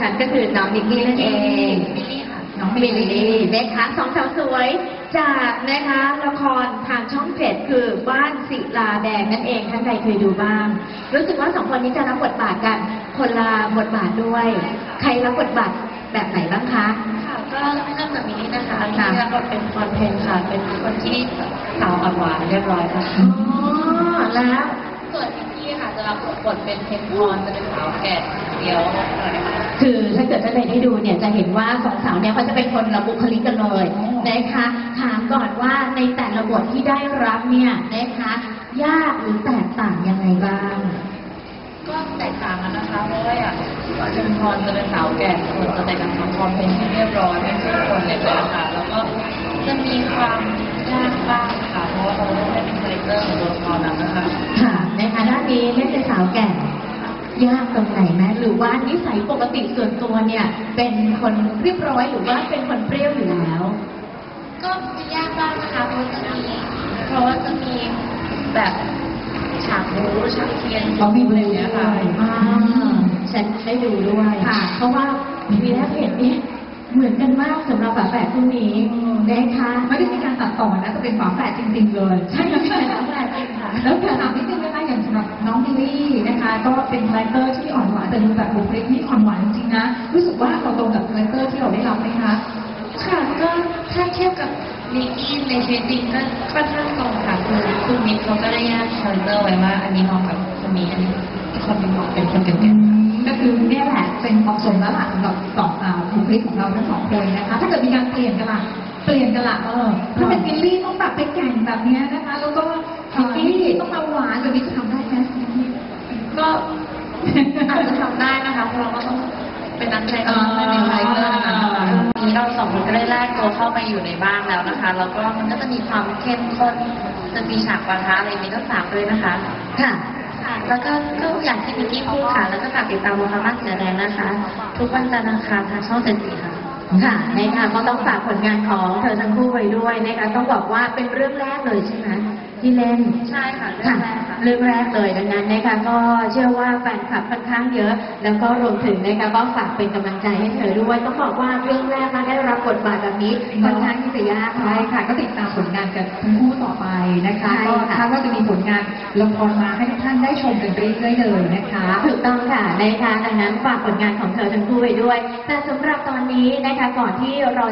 ฉันก็คือน้องมิกกี้นั่นเองมิลลี่ค่ะ น้องมิลลี่นะคะสองสาวสวยจากนะคะละครทางช่องเจ็ดคือบ้านศิลาแดงนั่นเองท่านใดเคยดูบ้าง รู้สึกว่าสองคนนี้จะรับบทบาทกัน คนละบทบาทด้วย ใครรับบทบาทแบบไหนบ้างคะค่ะก็เริ่มจากมิลลี่นะคะค่ะที่รับบทเป็นพรเพนค่ะ เป็นคนที่สาวอ่อนหวานเรียบร้อยค่ะอ๋อแล้ว รับบทเป็นเพนพรจะเป็นสาวแก่เดียวหน่อยค่ะคือถ้าเกิดท่านใดได้ดูเนี่ยจะเห็นว่าสองสาวเนี่ยเขาจะเป็นคนละบุคลิกกันเลยนะคะถามก่อนว่าในแต่ละบทที่ได้รับเนี่ยนะคะยากหรือแตกต่างยังไงบ้าง ก็แตกต่างกันนะคะเพราะว่าอย่างเพนพรจะเป็นสาวแก่คนจะแต่งกับน้องพรเป็นที่เรียบร้อยไม่ใช่คนเล็กเลยค่ะแล้วก็จะมีความยากบ้างค่ะเพราะว่าเราไม่ได้เป็นคาแรคเตอร์ของตัวละครนั้นนะคะค่ะ นะคะด้านนี้เล่นเป็นสาวแก่ ยากตรงไหนไหมหรือว่านิสัยปกติส่วนตัวเนี่ย เป็นคนเรียบร้อยหรือว่าเป็นคนเปรี้ยวอยู่แล้ว ก็จะยากบ้างนะคะเพราะว่าจะมีเพราะว่าจะมีแบบฉากบู๊ฉากเทียนเขามีบริเนี่เวยณค่ะอ่าฉันได้ดูด้วยค่ะ เพราะว่าพีแรกเห็นนี่เหมือนกันมากสำหรับฝาแฝดคู่นี้นะคะไม่ได้มีการตัดต่อนะจะเป็นฝาแฝดจริง ๆ เลย ใช่ค่ะฝาแฝด ก็เป็นคาแรคเตอร์ที่อ่อนหวานแต่ดูแบบบุคลิกนี่อ่อนหวานจริงๆนะ รู้สึกว่าเราตรงกับคาแรคเตอร์ที่เราได้รับไหมคะค่ะก็ถ้าเทียบกับนิกกี้ในชีวิตจริงก็ค่อนข้างตรงค่ะคือคุณมิกเขาก็ได้แยกคาแรคเตอร์ไว้ว่า อันนี้เหมาะกับคนนี้อันนี้อีกคนเป็นเหมาะเป็นคนเก่งๆก็คือเนี่ยแหละเป็นเหมาะสมแล้วล่ะสำหรับสองอ่าบุคลิกของเราทั้งสองคนนะคะ ถ้าเกิดมีการเปลี่ยนกันล่ะเปลี่ยนกันล่ะเออถ้าเป็นมิลลี่ต้องแบบไปแข่งแบบเนี้ยนะคะ แล้วก็มิลลี่ต้องมาหวานแบบนี้จะทำได้ไหมมิลลี่ ก็อาจจะทำได้นะคะ เพราะเราก็ต้อง เป็นนักแสดงต้องไม่เป็นคาแรคเตอร์นั้นนะคะวันนี้เราสองคนก็ได้แลกตัวเข้าไปอยู่ในบ้านแล้วนะคะ แล้วก็มันก็จะมีความเข้มข้นจะมีฉากปะทะอะไรนี้ก็ฝากด้วยนะคะ ค่ะค่ะแล้วก็ก็อย่างที่มิกกี้พูดค่ะ แล้วก็ฝากติดตามโมฮามัดเสือแดงนะคะ ทุกวันจันทร์อังคารทางช่องเจ็ดสีค่ะ ค่ะนะคะก็ต้องฝากผลงานของเธอทั้งคู่ไว้ด้วยนะคะต้องบอกว่าเป็นเรื่องแรกเลยใช่ไหมที่เล่นใช่ค่ะเรื่องแรกค่ะเรื่องแรกเลยดังนั้นนะคะก็เชื่อว่าแฟนคลับค่อนข้างเยอะ แล้วก็รวมถึงนะคะก็ฝากเป็นกำลังใจให้เธอด้วยต้องบอกว่าเรื่องแรกมาได้รับบทบาทแบบนี้ค่อนข้างที่จะยากใช่ค่ะก็ติดตามผลงานกันทั้งคู่ต่อไป งานละครมาให้ทุกท่านได้ชมกันเรื่อยๆเลยนะคะ ถูกต้องค่ะนะคะดังนั้นฝากผลงานของเธอทั้งคู่ไว้ด้วย แต่สำหรับตอนนี้นะคะก่อนที่เรา